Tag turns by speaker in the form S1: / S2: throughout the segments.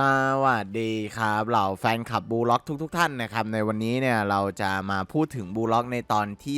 S1: สวัสดีครับเหล่าแฟนคลับบูล็อกทุกๆท่านนะครับในวันนี้เนี่ยเราจะมาพูดถึงบูล็อกในตอนที่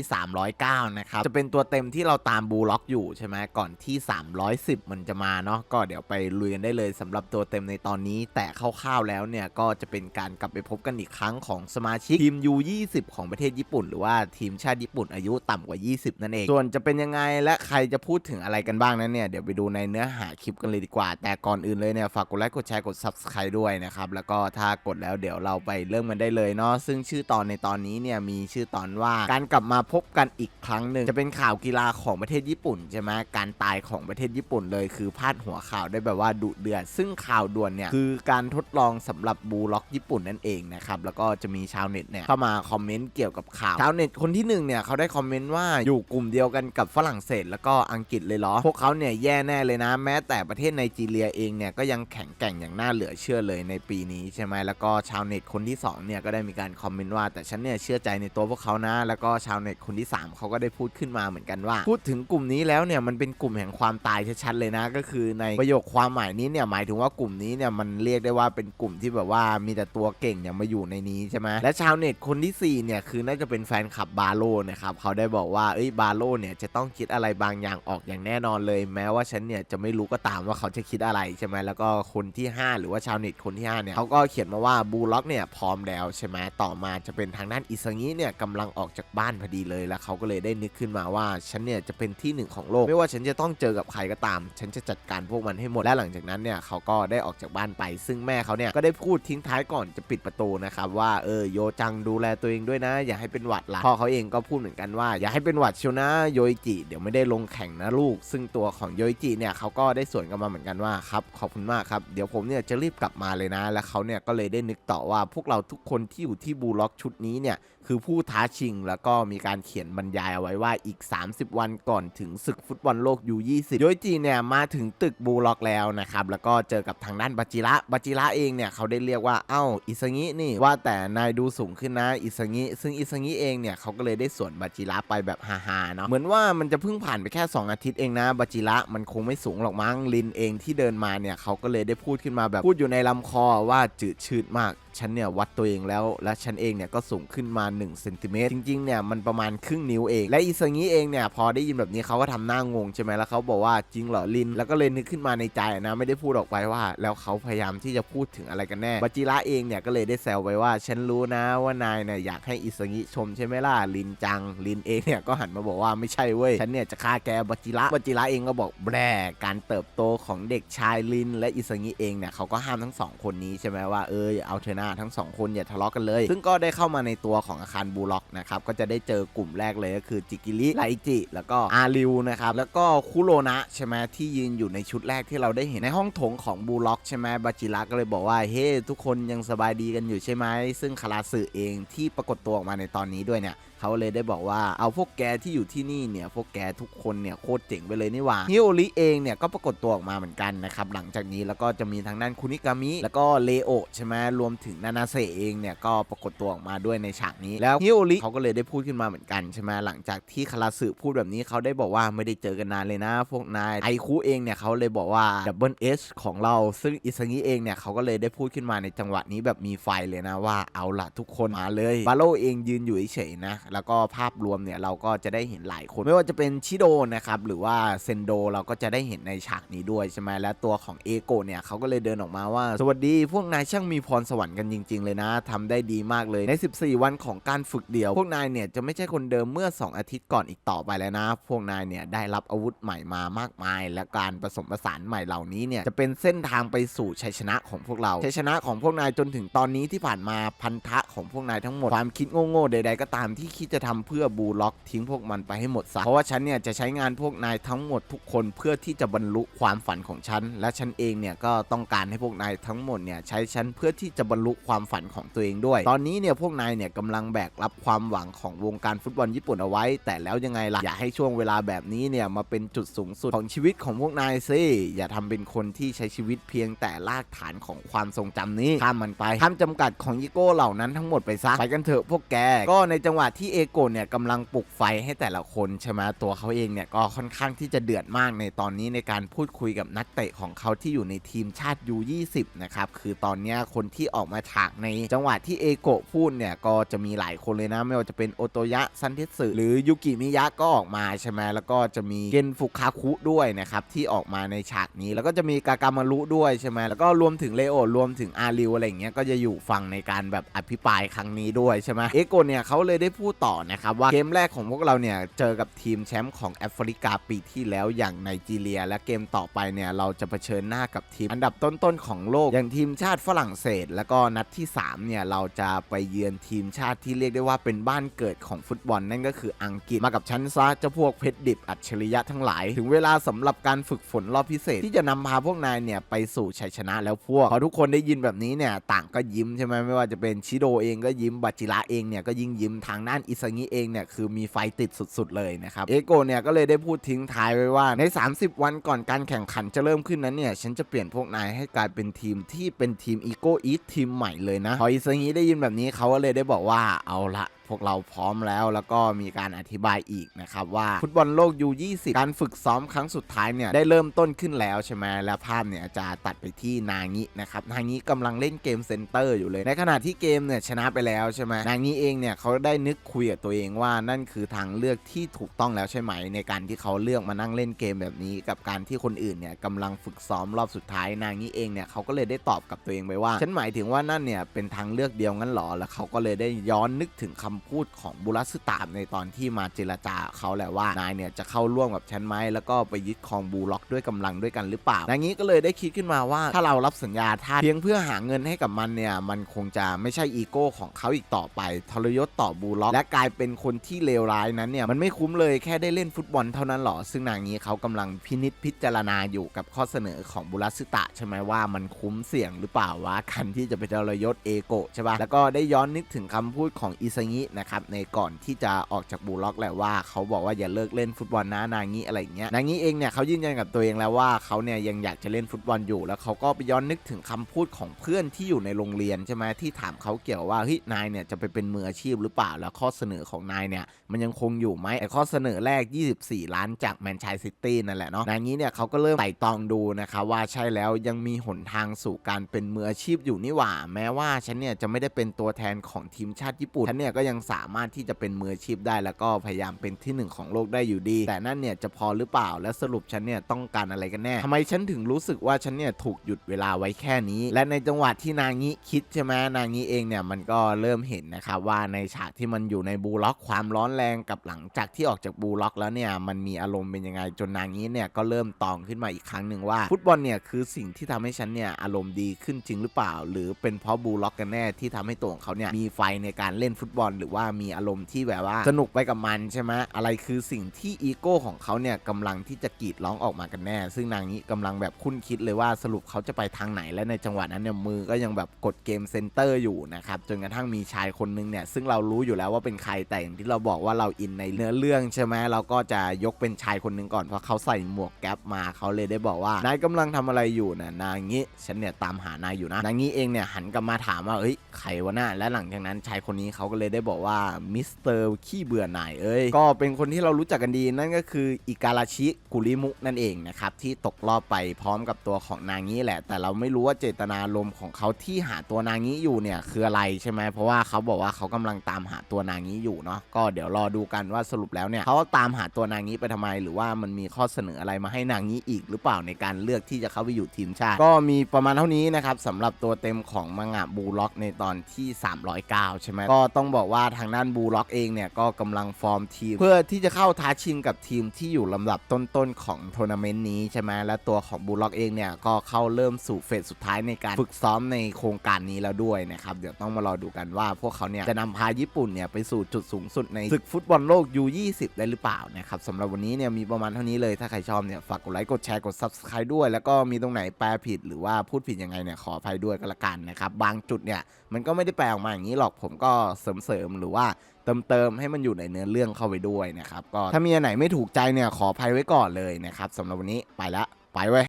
S1: 309 นะครับ จะเป็นตัวเต็มที่เราตามบูล็อกอยู่ใช่ไหมก่อนที่ 310 มันจะมาเนาะก็เดี๋ยวไปลุยกันได้เลยสำหรับตัวเต็มในตอนนี้ แต่คร่าวๆแล้วเนี่ยก็จะเป็นการกลับไปพบกันอีกครั้งของสมาชิกทีม U20 ของประเทศญี่ปุ่น หรือว่าทีมชาติญี่ปุ่นอายุต่ำกว่า 20 นั่นเองส่วนจะเป็นยังไงและใครจะพูดถึงอะไรกันบ้างนั้นเนี่ยเดี๋ยวไปดูในเนื้อหาคลิปกันเลยดีกว่า แต่ก่อนอื่นเลยเนี่ยฝากกดไลค์กดแชร์กด subscribe ด้วยนะครับ แล้วก็ถ้ากดแล้วเดี๋ยวเราไปเริ่มกันได้เลยเนาะซึ่งชื่อตอนในตอนนี้เนี่ยมีชื่อตอนว่าการกลับมาพบกันอีก ครั้งหนึ่งจะเป็นข่าวกีฬาของประเทศญี่ปุ่นใช่ไหมการตายของประเทศญี่ปุ่นเลยคือพาดหัวข่าวได้แบบว่าดุเดือด ซึ่งข่าวด่วนเนี่ยคือการทดลองสำหรับบูล็อกญี่ปุ่นนั่นเองนะครับแล้วก็จะมีชาวเน็ตเนี่ยเข้ามาคอมเมนต์เกี่ยวกับข่าวชาวเน็ตคนที่หนึ่งเนี่ยเขาได้คอมเมนต์ว่าอยู่กลุ่มเดียวกันกับฝรั่งเศส แล้วก็อังกฤษเลยเหรอพวกเขาเนี่ยแย่แน่เลยนะ แม้แต่ประเทศไนจีเรียเองเนี่ยก็ยังแข็งแกร่งอย่างน่าเหลือเชื่อเลยในปีนี้ใช่ไหมแล้วก็ชาวเน็ตคนที่สองเนี่ยก็ได้มีการคอมเมนต์ว่าแต่ฉันเนี่ยเชื่อใจในตัวพวกเขานะ แล้วก็ชาวเน็ตคนที่สามเขาก็ได้พูดขึ้นมาเหมือนกันว่า พูดถึงกลุ่มนี้แล้วเนี่ยมันเป็นกลุ่มแห่งความตายชัดๆเลยนะ ก็คือในประโยคความหมายนี้เนี่ยหมายถึงว่ากลุ่มนี้เนี่ยมันเรียกได้ว่าเป็นกลุ่มที่แบบว่ามีแต่ตัวเก่งเนี่ยมาอยู่ในนี้ใช่ไหมและชาวเน็ตคนที่สี่เนี่ยคือน่าจะเป็นแฟนคลับบาโลนะครับเขาได้บอกว่าเอ้ยบาโลเนี่ยจะต้องคิดอะไรบางอย่างออกอย่างแน่นอนเลย แม้ว่าฉันเนี่ยจะไม่รู้ก็ตามว่าเขาจะคิดอะไรใช่ไหมแล้วก็คนที่ 5 หรือว่าชาวเน็ตคนที่5เนี่ยเขาก็เขียนมาว่าบูล็อกเนี่ยพร้อมแล้วใช่ไหมต่อมาจะเป็นทางด้านอิซางิเนี่ยกำลังออกจากบ้านพอดีเลยแล้วเขาก็เลยได้นึกขึ้นมาว่าฉันเนี่ยจะเป็นที่หนึ่งของโลก ไม่ว่าฉันจะต้องเจอกับใครก็ตาม ฉันจะจัดการพวกมันให้หมด และหลังจากนั้นเนี่ยเขาก็ได้ออกจากบ้านไป ซึ่งแม่เขาเนี่ยก็ได้พูดทิ้งท้ายก่อนจะปิดประตูนะครับว่าเออโยจังดูแลตัวเองด้วยนะ อย่าให้เป็นหวัดละพ่อเขาเองก็พูดเหมือนกันว่า อย่าให้เป็นหวัดเชียวนะโยจิเดี๋ยวไม่ได้ลงแข่งนะลูก ซึ่งตัวของโยจิเนี่ยเขาก็ได้สวนกลันมาเหมือนกันว่าครับขอบคุณมากครับเดี๋ยวผมเนี่ยจะรีบกลับมาเลยนะ และเขาเนี่ยก็เลยได้นึกต่อว่าพวกเราทุกคนที่อยู่ที่บูล็อกชุดนี้เนี่ยคือผู้ท้าชิงแล้วก็มีการเขียนบรรยายไว้ว่าอีก 30 วันก่อนถึงศึกฟุตบอลโลกยู20โดยจีเนี่ยมาถึงตึกบูล็อกแล้วนะครับ แล้วก็เจอกับทางด้านบาจิระบาจิระเองเนี่ยเขาได้เรียกว่าเอ้าอิซางินี่ว่าแต่นายดูสูงขึ้นนะอิซางิซึ่งอิซางิเองเนี่ยเขาก็เลยได้สวนบาจิระไปแบบฮาๆเนาะเหมือนว่ามันจะเพิ่งผ่านไปแค่ 2 อาทิตย์เองนะบาจิระมันคงไม่สูงหรอกมั้งลินเองที่เดินมาเนี่ยเขาก็เลยได้พูดขึ้นมาแบบพูดอยู่ในลำคอว่าจืดชืดมาก ฉันเนี่ยวัดตัวเองแล้ว และฉันเองเนี่ยก็สูงขึ้นมา1เซนติเมตรจริงๆเนี่ยมันประมาณครึ่งนิ้วเอง และอีซางิเองเนี่ยพอได้ยินแบบนี้เขาก็ทำหน้างงใช่ไหมแล้วเขาบอกว่าจริงเหรอลิน แล้วก็เลยนึกขึ้นมาในใจนะไม่ได้พูดออกไปว่า แล้วเขาพยายามที่จะพูดถึงอะไรกันแน่บัจิระเองเนี่ยก็เลยได้แซวไว้ว่าฉันรู้นะว่านายเนี่ยอยากให้อิซางิชมใช่ไหมล่ะลินจังลินเองเนี่ยก็หันมาบอกว่าไม่ใช่เว้ยฉันเนี่ยจะฆ่าแกบัจิระบัจิระเองก็บอกแบรการเติบโตของเด็กชายลิน และอิซางิเองเนี่ยเขาก็ห้ามทั้งสองคนนี้ใช่ไหมว่าเออเอาเธอหน้าทั้งสองคนอย่าทะเลาะกันเลย ซึ่งก็ได้เข้ามาในตัวของอาคารบูล็อกนะครับก็จะได้เจอกลุ่มแรกเลยก็คือจิกิริไลจิ แล้วก็อาริวนะครับแล้วก็คุโรนะใช่ไหมที่ยืนอยู่ในชุดแรกที่เราได้เห็นในห้องโถงของบูล็อกใช่ไหมบาจิระก็เลยบอกว่าเฮ้ทุกคนยังสบายดีกันอยู่ใช่ไหมซึ่งคาราสึเองที่ปรากฏตัวออกมาในตอนนี้ด้วยเนี่ยเขาเลยได้บอกว่าเอาพวกแกที่อยู่ที่นี่เนี่ยพวกแกทุกคนเนี่ยโคตรเจ๋งไปเลยนี่หว่าฮิโอริเองเนี่ยก็ปรากฏตัวออกมาเหมือนกันนะครับหลังจากนี้แล้วก็จะมีทางด้านคุนิกามิแล้วก็เลโอใช่ไหมรวมถึงนานาเซเองเนี่ยก็ปรากฏตัวออกมาด้วยในฉากนี้ แล้วฮิโอริเขาก็เลยได้พูดขึ้นมาเหมือนกันใช่ไหมหลังจากที่คาราสึพูดแบบนี้เขาได้บอกว่าไม่ได้เจอกันนานเลยนะ พวกนายไอคุเองเนี่ยเขาเลยบอกว่าดับเบิลเอชของเราซึ่งอิซางิเองเนี่ยเขาก็เลยได้พูดขึ้นมาในจังหวะนี้แบบมีไฟเลยนะว่าเอาละทุกคนมาเลยบาโลเองยืนอยู่เฉยๆนะแล้วก็ภาพรวมเนี่ยเราก็จะได้เห็นหลายคนไม่ว่าจะเป็นชิโดนะครับหรือว่าเซนโดเราก็จะได้เห็นในฉากนี้ด้วยใช่ไหมและตัวของเอโกเนี่ยเขาก็เลยเดินออกมาว่า สวัสดีพวกนายช่างมีพรสวรรค์กันจริง ๆ เลยนะทำได้ดีมากเลยใน 14 วันของการฝึกเดี่ยว พวกนายเนี่ยจะไม่ใช่คนเดิมเมื่อ 2 อาทิตย์ก่อนอีกต่อไปแล้วนะ พวกนายเนี่ยได้รับอาวุธใหม่มามากมาย และการผสมผสานใหม่เหล่านี้เนี่ยจะเป็นเส้นทางไปสู่ชัยชนะของพวกเราชัยชนะของพวกนายจนถึงตอนนี้ที่ผ่านมาพันธะของพวกนายทั้งหมดความคิดโง่ๆใด ๆ ก็ตามที่คิดจะทำเพื่อบูล็อกทิ้งพวกมันไปให้หมดซะเพราะว่าฉันเนี่ยจะใช้งานพวกนายทั้งหมดทุกคนเพื่อที่จะบรรลุความฝันของฉัน และฉันเองเนี่ยก็ต้องการให้พวกนายทั้งหมดเนี่ยใช้ฉันเพื่อที่จะบรรลุความฝันของตัวเองด้วย ตอนนี้เนี่ยพวกนายเนี่ยกำลังแบกรับความหวังของวงการฟุตบอลญี่ปุ่นเอาไว้ แต่แล้วยังไงล่ะ อย่าให้ช่วงเวลาแบบนี้เนี่ยมาเป็นจุดสูงสุดของชีวิตของพวกนายสิอย่าทำเป็นคนที่ใช้ชีวิตเพียงแต่รากฐานของความทรงจำนี้ข้ามมันไปข้ามจำกัดของอีโก้เหล่านั้นทั้งหมดไปซะไปกันเถอะพวกแกก็ในจังหวะที่เอโกเนี่ยกำลังปลุกไฟให้แต่ละคนใช่ไหมตัวเขาเองเนี่ยก็ค่อนข้างที่จะเดือดมากในตอนนี้ในการพูดคุยกับนักเตะของเขาที่อยู่ในทีมชาติ U20 นะครับคือตอนนี้คนที่ออกมาฉากในจังหวะที่เอโกะพูดเนี่ยก็จะมีหลายคนเลยนะ ไม่ว่าจะเป็นโอโตยะซันเทสึหรือยุกิมิยะก็ออกมาใช่ไหมแล้วก็จะมีเกนฟุคาคุด้วยนะครับที่ออกมาในฉากนี้ แล้วก็จะมีกากามารุด้วยใช่ไหมแล้วก็รวมถึงเลโอรวมถึงอาริวอะไรอย่างเงี้ยก็จะอยู่ฝั่งในการแบบอภิปรายครั้งนี้ด้วยใช่ไหมเอโกะเนี่ยเขาเลยได้พูดต่อนะครับว่าเกมแรกของพวกเราเนี่ยเจอกับทีมแชมป์ของแอฟริกาปีที่แล้วอย่างไนจีเรีย และเกมต่อไปเนี่ยเราจะเผชิญหน้ากับทีมอันดับต้นๆของโลกอย่างทีมชาติฝรั่งเศส แล้วก็นัดที่ 3 เนี่ย เราจะไปเยือนทีมชาติที่เรียกได้ว่าเป็นบ้านเกิดของฟุตบอล นั่นก็คืออังกฤษมากับชั้นซะเจ้าพวกเพชรดิบอัจฉริยะทั้งหลาย ถึงเวลาสำหรับการฝึกฝนรอบพิเศษ ที่จะนำพาพวกนายเนี่ย ไปสู่ชัยชนะแล้วพวกพอทุกคนได้ยินแบบนี้เนี่ยต่างก็ยิ้มใช่ไหมไม่ว่าจะเป็นชิโดเองก็ยิ้มบัจิระเองเนี่ยก็ยิ่งยิ้มทางด้านอิซางิเองเนี่ยคือมีไฟติดสุด ๆ เลยนะครับเอโกเนี่ยก็เลยได้พูดทิ้งท้ายไว้ว่าใน 30 วันก่อนการแข่งขันจะเริ่มขึ้นนั้นเนี่ยฉันจะเปลี่ยนพวกนายให้กลายเป็นทีมที่เป็นทีมอีโกอีททีมใหม่เลยนะพออิซางิได้ยินแบบนี้เขาก็เลยได้บอกว่าเอาละ พวกเราพร้อมแล้ว แล้วก็มีการอธิบายอีกนะครับว่าฟุตบอลโลก U20 การฝึกซ้อมครั้งสุดท้ายเนี่ยได้เริ่มต้นขึ้นแล้วใช่ไหมแล้วภาพเนี่ยจะตัดไปที่นางินะครับนางิกำลังเล่นเกมเซนเตอร์อยู่เลย ในขณะที่เกมเนี่ยชนะไปแล้วใช่ไหมนางิเองเนี่ยเขาได้นึกคุยกับตัวเองว่านั่นคือทางเลือกที่ถูกต้องแล้วใช่ไหม ในการที่เขาเลือกมานั่งเล่นเกมแบบนี้ กับการที่คนอื่นเนี่ยกำลังฝึกซ้อมรอบสุดท้ายนางิเองเนี่ยเขาก็เลยได้ตอบกับตัวเองไปว่า ฉันหมายถึงว่านั่นเนี่ยเป็นทางเลือกเดียวงั้นหรอแล้วเขาก็เลยได้ย้อนนึกถึงคำพูดของบุรัสตามในตอนที่มาเจรจาเขาแหละว่านายเนี่ยจะเข้าร่วมกับฉันไหมแล้วก็ไปยึดครองบูล็อกด้วยกำลังด้วยกันหรือเปล่านางนี้ก็เลยได้คิดขึ้นมาว่าถ้าเรารับสัญญาท่าเพียงเพื่อหาเงินให้กับมันเนี่ยมันคงจะไม่ใช่อีโก้ของเขาอีกต่อไปทรยศต่อบูล็อก และกลายเป็นคนที่เลวร้ายนั้นเนี่ยมันไม่คุ้มเลยแค่ได้เล่นฟุตบอลเท่านั้นหรอซึ่งนางนี้เขากำลังพินิจพิจารณาอยู่กับข้อเสนอของบุรัสตะใช่ไหมว่ามันคุ้มเสี่ยงหรือเปล่าวะการที่จะไปทรยศเอโกใช่ปะแล้วก็ได้ย้อนนึกถึงคำพูดของอิซางินะครับในก่อนที่จะออกจากบูล็อกแหละว่าเขาบอกว่าอย่าเลิกเล่นฟุตบอลนะนางี้อะไรเงี้ยนางี้เองเนี่ยเขายืนยันกับตัวเองแล้วว่าเขาเนี่ยยังอยากจะเล่นฟุตบอลอยู่ แล้วเขาก็ไปย้อนนึกถึงคำพูดของเพื่อนที่อยู่ในโรงเรียนใช่ไหมที่ถามเขาเกี่ยวว่าเฮ้ยนายเนี่ยจะไปเป็นมืออาชีพหรือเปล่าแล้วข้อเสนอของนายเนี่ยมันยังคงอยู่ไหมไอ้ข้อเสนอแรก 24 ล้านจากแมนเชสเตอร์ซิตี้นั่นแหละเนาะนางี้เนี่ยเขาก็เริ่มไต่ตองดูนะครับว่าใช่แล้วยังมีหนทางสู่การเป็นมืออาชีพอยู่นี่หว่า แม้ว่าฉันเนี่ยจะไม่ได้เป็นตัวแทนของทีมชาติญี่ปุ่นฉันเนี่ยก็ยังสามารถที่จะเป็นมืออาชีพได้ แล้วก็พยายามเป็นที่หนึ่งของโลกได้อยู่ดี แต่นั่นเนี่ยจะพอหรือเปล่าและสรุปฉันเนี่ยต้องการอะไรกันแน่ทำไมฉันถึงรู้สึกว่าฉันเนี่ยถูกหยุดเวลาไว้แค่นี้ และในจังหวะที่นางิคิดใช่ไหมนางิเองเนี่ยมันก็เริ่มเห็นนะครับว่าในฉากที่มันอยู่ในบูล็อกความร้อนแรงกับหลังจากที่ออกจากบูล็อกแล้วเนี่ยมันมีอารมณ์เป็นยังไงจนนางิเนี่ยก็เริ่มตองขึ้นมาอีกครั้งหนึ่งว่าฟุตบอลเนี่ยคือสิ่งที่ทำให้ฉันเนี่ยอารมณ์ดีขึ้นจริงหรือเปล่า หรือเป็นเพราะบูล็อกกันแน่ที่ทำให้ตัวของเขาเนี่ยมีไฟในการเล่นฟุตบอลหรือว่ามีอารมณ์ที่แบบว่าสนุกไปกับมันใช่ไหมอะไรคือสิ่งที่อีโก้ของเขาเนี่ยกำลังที่จะกรีดร้องออกมากันแน่ ซึ่งนางนี้กำลังแบบคุ้นคิดเลยว่าสรุปเขาจะไปทางไหนและในจังหวะนั้นเนี่ยมือก็ยังแบบกดเกมเซนเตอร์อยู่นะครับจนกระทั่งมีชายคนนึงเนี่ยซึ่งเรารู้อยู่แล้วว่าเป็นใครแต่อย่างที่เราบอกว่าเราอินในเนื้อเรื่องใช่ไหมเราก็จะยกเป็นชายคนหนึงก่อนเพราะเขาใส่หมวกแก๊ปมาเขาเลยได้บอกว่านายกำลังทำอะไรอยู่นะนางงี้ฉันเนี่ยตามหานายอยู่นะนางงี้เองเนี่ยหันกลับมาถามว่าเอ้ยใครวะน่าและหลังจากนั้นชายคนนี้เขาก็เลยได้บอกว่ามิสเตอร์ขี้เบื่อหน่ายเอ้ยก็เป็นคนที่เรารู้จักกันดีนั่นก็คืออิการาชิกุริมุนั่นเองนะครับที่ตกรอบไปพร้อมกับตัวของนางี้แหละ แต่เราไม่รู้ว่าเจตนารมณ์ของเขาที่หาตัวนางงี้อยู่เนี่ยคืออะไรใช่ไหมเพราะว่าเขาบอกว่าเขากำลังตามหาตัวนางงี้อยู่เนาะก็เดี๋ยวรอดูกันว่าสรุปแล้วเนี่ยเขาตามหาตัวนางงี้ไปทำไม หรือว่ามันมีข้อเสนออะไรมาให้นางงี้อีกหรือเปล่าในการเลือกที่จะเข้าไปอยู่ทีมชาติ ก็มีประมาณเท่านี้นะครับสำหรับตัวเต็มของมังงะบูล็อกในตอนที่ 309 ใช่ไหมก็ต้องบอกว่าทางด้านบูล็อกเองเนี่ยก็กำลังฟอร์มทีม เพื่อที่จะเข้าท้าชิงกับทีมที่อยู่ลำดับต้นๆของทัวร์นาเมนต์นี้ใช่ไหมและตัวของบูล็อกเองเนี่ยก็เข้าเริ่มสู่เฟสสุดท้ายในการฝึกซ้อมในโครงการนี้แล้วด้วยนะครับเดี๋ยวต้องมารอดูกันว่าพวกเขาเนี่ยจะนำพาญี่ปุ่นเนี่ยไปสู่จุดสูงสุดในศึกฟุตบอลโลก U20 ได้หรือเปล่านะครับสำหรับวันนี้เนี่ยมีประมาณเท่านี้เลยถ้าใครชอบเนี่ยฝากกดไลค์กดแชร์กด Subscribe ด้วย แล้วก็มีตรงไหนแปลผิดหรือว่าพูดผิดยังไงเนี่ยขออภัยด้วยก็แล้วกันนะครับบางจุดเนี่ยมันก็ไม่ได้แปลออกมาอย่างนี้หรอกผมก็เสริมมหรือว่าเติมเติมๆให้มันอยู่ในเนื้อเรื่องเข้าไปด้วยนะครับก็ถ้ามีอันไหนไม่ถูกใจเนี่ยขออภัยไว้ก่อนเลยนะครับสำหรับวันนี้ไปละไปไว้